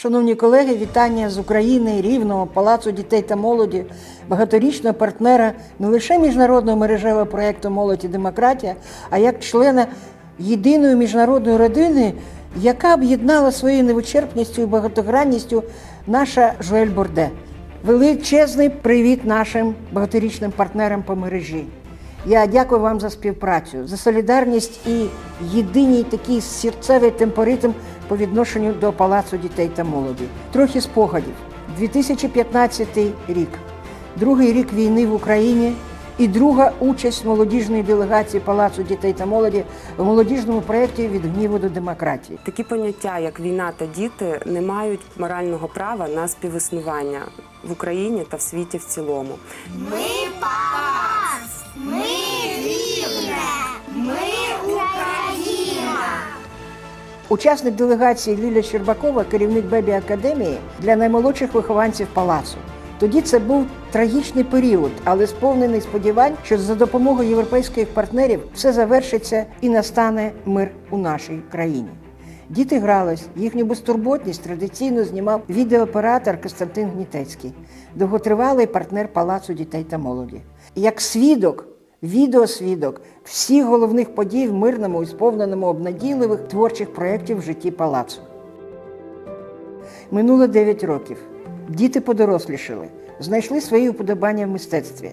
Шановні колеги, вітання з України, Рівного, Палацу дітей та молоді, багаторічного партнера не лише міжнародного мережевого проєкту Молодь і демократія, а як члена єдиної міжнародної родини, яка об'єднала своєю невичерпністю і багатогранністю наша Жуель Борде. Величезний привіт нашим багаторічним партнерам по мережі. Я дякую вам за співпрацю, за солідарність і єдиній такий серцевий темпоритм по відношенню до Палацу дітей та молоді. Трохи спогадів. 2015 рік, другий рік війни в Україні і друга участь молодіжної делегації Палацу дітей та молоді в молодіжному проєкті від гніву до демократії. Такі поняття, як війна та діти, не мають морального права на співіснування в Україні та в світі в цілому. Ми Палац! Учасник делегації Ліля Щербакова, керівник Бебі Академії для наймолодших вихованців палацу. Тоді це був трагічний період, але сповнений сподівань, що за допомогою європейських партнерів все завершиться і настане мир у нашій країні. Діти грались, їхню безтурботність традиційно знімав відеооператор Костянтин Гнітецький, довготривалий партнер Палацу дітей та молоді. Як свідок відеосвідок всіх головних подій в мирному і сповненому обнадійливих творчих проєктів в житті палацу. Минуло 9 років. Діти подорослішали, знайшли свої уподобання в мистецтві.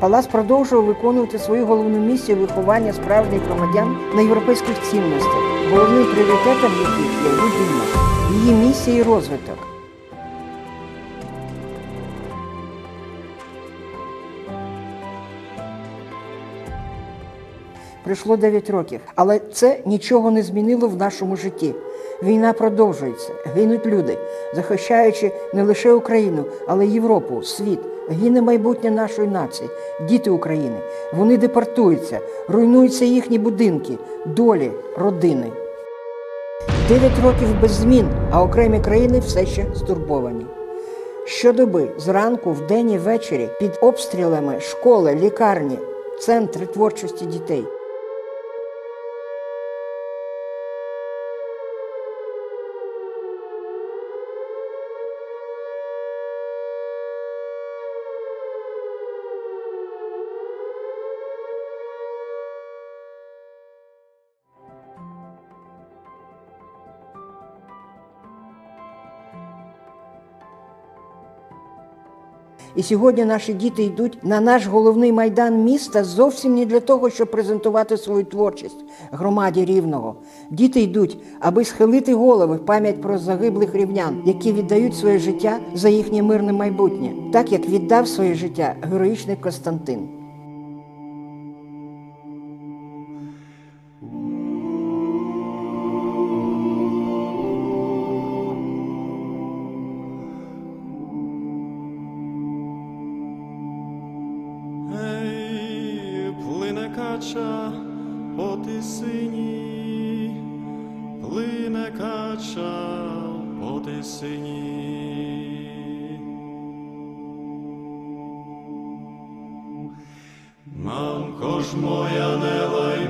Палац продовжував виконувати свою головну місію виховання справжніх громадян на європейських цінностях, головним пріоритетом яких є людина, її місія і розвиток. Пройшло 9 років, але це нічого не змінило в нашому житті. Війна продовжується, гинуть люди, захищаючи не лише Україну, але й Європу, світ. Гине майбутнє нашої нації, діти України. Вони депортуються, руйнуються їхні будинки, долі, родини. Дев'ять років без змін, а окремі країни все ще стурбовані. Щодоби, зранку, вдень і ввечері, під обстрілами школи, лікарні, центри творчості дітей. І сьогодні наші діти йдуть на наш головний майдан міста зовсім не для того, щоб презентувати свою творчість громаді рівного. Діти йдуть, аби схилити голови в пам'ять про загиблих рівнян, які віддають своє життя за їхнє мирне майбутнє, так як віддав своє життя героїчний Костянтин. Тисині, плине кача по тисині. Мамко ж моя не лай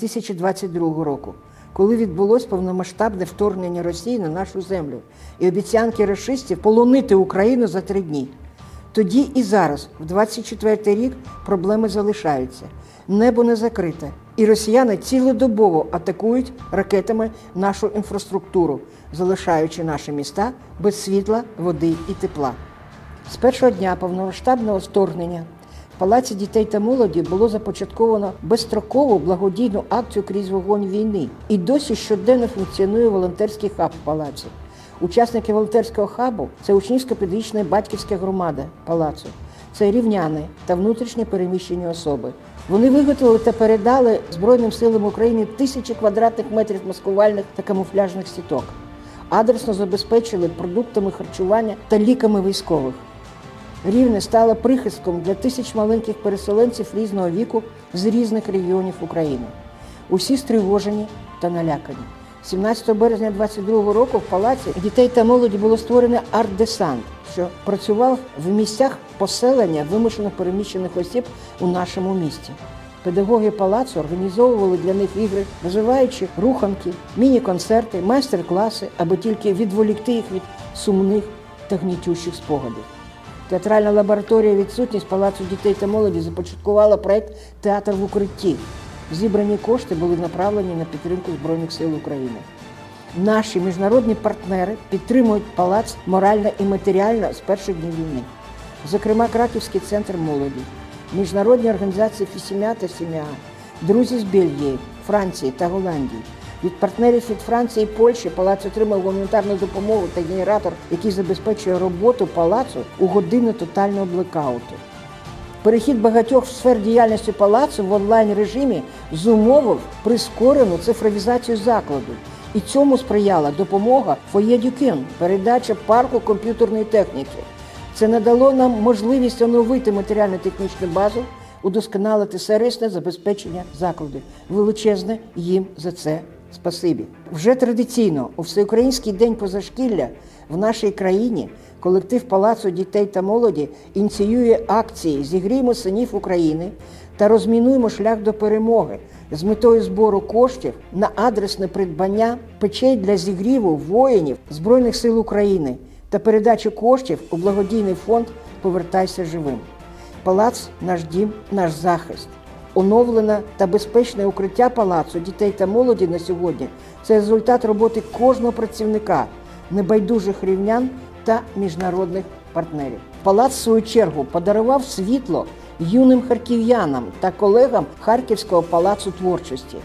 2022 року, коли відбулось повномасштабне вторгнення Росії на нашу землю і обіцянки рашистів полонити Україну за три дні. Тоді і зараз, в 24-й рік, проблеми залишаються. Небо не закрите, і росіяни цілодобово атакують ракетами нашу інфраструктуру, залишаючи наші міста без світла, води і тепла. З першого дня повномасштабного вторгнення Палаці дітей та молоді було започатковано безстрокову благодійну акцію крізь вогонь війни. І досі щоденно функціонує волонтерський хаб в палаці. Учасники волонтерського хабу це учнівська педагогічна батьківська громада палацу, це рівняни та внутрішньо переміщені особи. Вони виготовили та передали Збройним силам України тисячі квадратних метрів маскувальних та камуфляжних сіток. адресно забезпечили продуктами харчування та ліками військових. Рівне стало прихистком для тисяч маленьких переселенців різного віку з різних регіонів України. Усі стривожені та налякані. 17 березня 22 року в палаці дітей та молоді було створено арт-десант, що працював в місцях поселення вимушено переміщених осіб у нашому місті. Педагоги палацу організовували для них ігри, розвиваючи руханки, міні-концерти, майстер-класи, аби тільки відволікти їх від сумних та гнітющих спогадів. Театральна лабораторія відсутність палацу дітей та молоді започаткувала проект Театр в укритті. Зібрані кошти були направлені на підтримку Збройних сил України. Наші міжнародні партнери підтримують палац морально і матеріально з перших днів війни. Зокрема, Краківський центр молоді, міжнародні організації Фісім'я та Сім'я, друзі з Бельгії, Франції та Голландії. Від партнерів від Франції і Польщі палац отримав гуманітарну допомогу та генератор, який забезпечує роботу палацу у години тотального блекауту. Перехід багатьох сфер діяльності палацу в онлайн режимі зумовив прискорену цифровізацію закладу. І цьому сприяла допомога Фоє передача парку комп'ютерної техніки. Це надало нам можливість оновити матеріально-технічну базу, удосконалити сервісне забезпечення закладу. Величезне їм за це спасибі. Вже традиційно у всеукраїнський день позашкілля в нашій країні колектив Палацу дітей та молоді ініціює акції Зігріємо синів України та розмінуємо шлях до перемоги з метою збору коштів на адресне придбання печей для зігріву воїнів Збройних сил України та передачу коштів у благодійний фонд Повертайся живим. Палац наш дім, наш захист. Оновлене та безпечне укриття палацу дітей та молоді на сьогодні це результат роботи кожного працівника, небайдужих рівнян та міжнародних партнерів. Палац, в свою чергу, подарував світло юним харків'янам та колегам Харківського палацу творчості,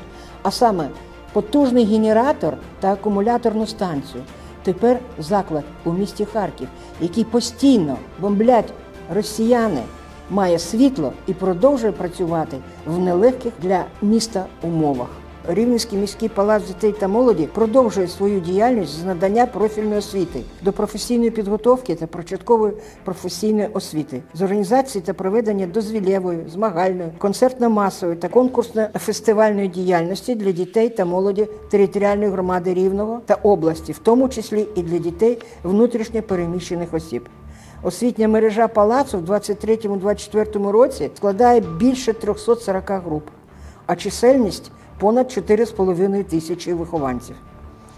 а саме потужний генератор та акумуляторну станцію. Тепер заклад у місті Харків, який постійно бомблять росіяни, має світло і продовжує працювати в нелегких для міста умовах. Рівненський міський палац дітей та молоді продовжує свою діяльність з надання профільної освіти до професійної підготовки та початкової професійної освіти, з організації та проведення дозвілєвої, змагальної, концертно-масової та конкурсно-фестивальної діяльності для дітей та молоді територіальної громади Рівного та області, в тому числі і для дітей внутрішньо переміщених осіб. Освітня мережа палацу в 23-24 році складає більше 340 груп, а чисельність понад 4,5 тисячі вихованців.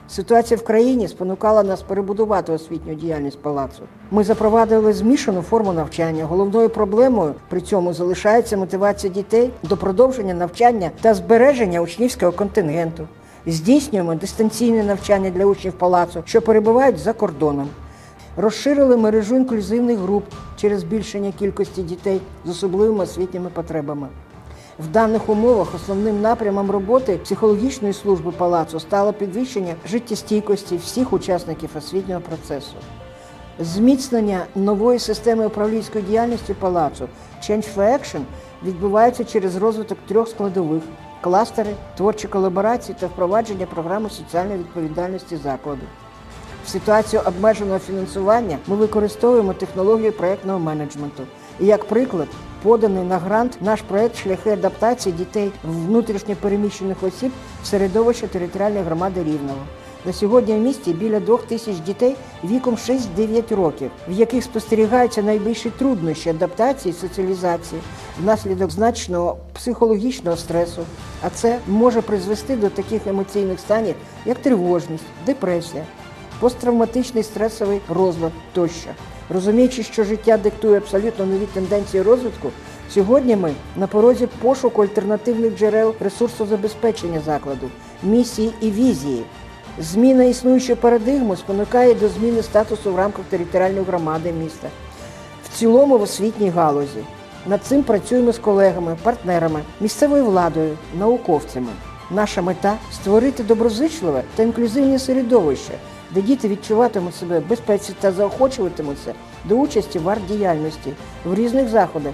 Ситуація в країні спонукала нас перебудувати освітню діяльність палацу. Ми запровадили змішану форму навчання. Головною проблемою при цьому залишається мотивація дітей до продовження навчання та збереження учнівського контингенту. Здійснюємо дистанційне навчання для учнів палацу, що перебувають за кордоном. Розширили мережу інклюзивних груп через збільшення кількості дітей з особливими освітніми потребами. В даних умовах основним напрямом роботи психологічної служби палацу стало підвищення життєстійкості всіх учасників освітнього процесу. Зміцнення нової системи управлінської діяльності палацу Change for Action відбувається через розвиток трьох складових кластери, творчі колаборації та впровадження програми соціальної відповідальності закладу. В ситуацію обмеженого фінансування ми використовуємо технологію проєктного менеджменту. І як приклад, поданий на грант наш проєкт шляхи адаптації дітей внутрішньо переміщених осіб в середовище територіальної громади Рівного. На сьогодні в місті біля двох тисяч дітей віком 6-9 років, в яких спостерігаються найбільші труднощі адаптації соціалізації внаслідок значного психологічного стресу. А це може призвести до таких емоційних станів, як тривожність, депресія, посттравматичний стресовий розлад тощо. Розуміючи, що життя диктує абсолютно нові тенденції розвитку, сьогодні ми на порозі пошуку альтернативних джерел ресурсозабезпечення закладу, місії і візії. Зміна існуючої парадигми спонукає до зміни статусу в рамках територіальної громади міста. В цілому в освітній галузі. Над цим працюємо з колегами, партнерами, місцевою владою, науковцями. Наша мета створити доброзичливе та інклюзивне середовище, де діти відчуватимуть себе в безпеці та заохочуватимуться до участі в арт-діяльності в різних заходах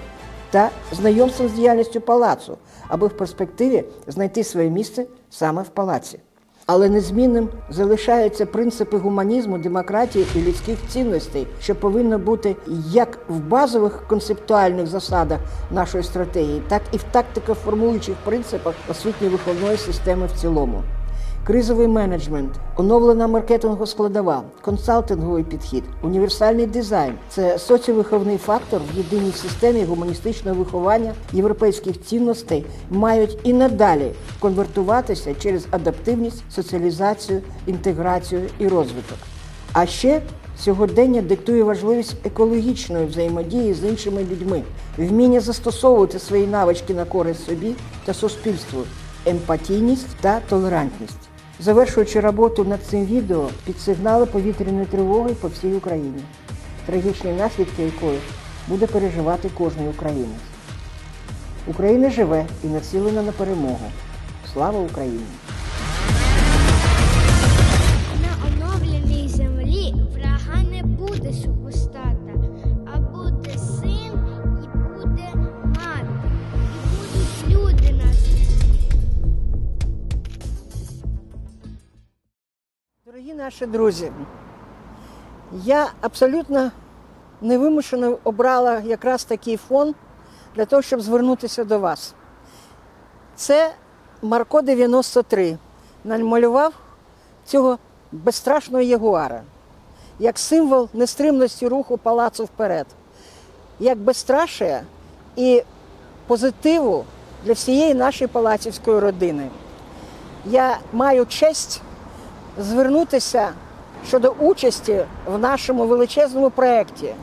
та знайомством з діяльністю палацу, аби в перспективі знайти своє місце саме в палаці. Але незмінним залишаються принципи гуманізму, демократії і людських цінностей, що повинно бути як в базових концептуальних засадах нашої стратегії, так і в тактико-формуючих принципах освітньо-виховної системи в цілому. Кризовий менеджмент, оновлена маркетингова складова, консалтинговий підхід, універсальний дизайн це соціовиховний фактор в єдиній системі гуманістичного виховання європейських цінностей мають і надалі конвертуватися через адаптивність, соціалізацію, інтеграцію і розвиток. А ще сьогодення диктує важливість екологічної взаємодії з іншими людьми, вміння застосовувати свої навички на користь собі та суспільству, емпатійність та толерантність. Завершуючи роботу над цим відео під сигнали повітряної тривоги по всій Україні, трагічні наслідки якої буде переживати кожний українець. Україна живе і націлена на перемогу. Слава Україні! На оновленій землі врага не буде супостата, а буде син і буде мати, наші друзі, я абсолютно невимушено обрала якраз такий фон для того, щоб звернутися до вас. Це Марко 93 намалював цього безстрашного ягуара як символ нестримності руху палацу вперед, як безстрашія і позитиву для всієї нашої палацівської родини. Я маю честь звернутися щодо участі в нашому величезному проєкті.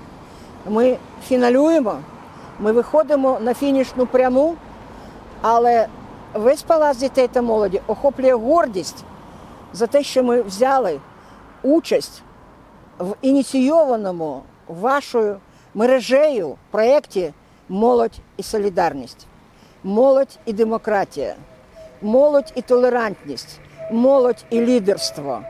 Ми фіналюємо, ми виходимо на фінішну пряму, але весь палац дітей та молоді охоплює гордість за те, що ми взяли участь в ініційованому вашою мережею проєкті Молодь і солідарність, молодь і демократія, молодь і толерантність, молодь і лідерство.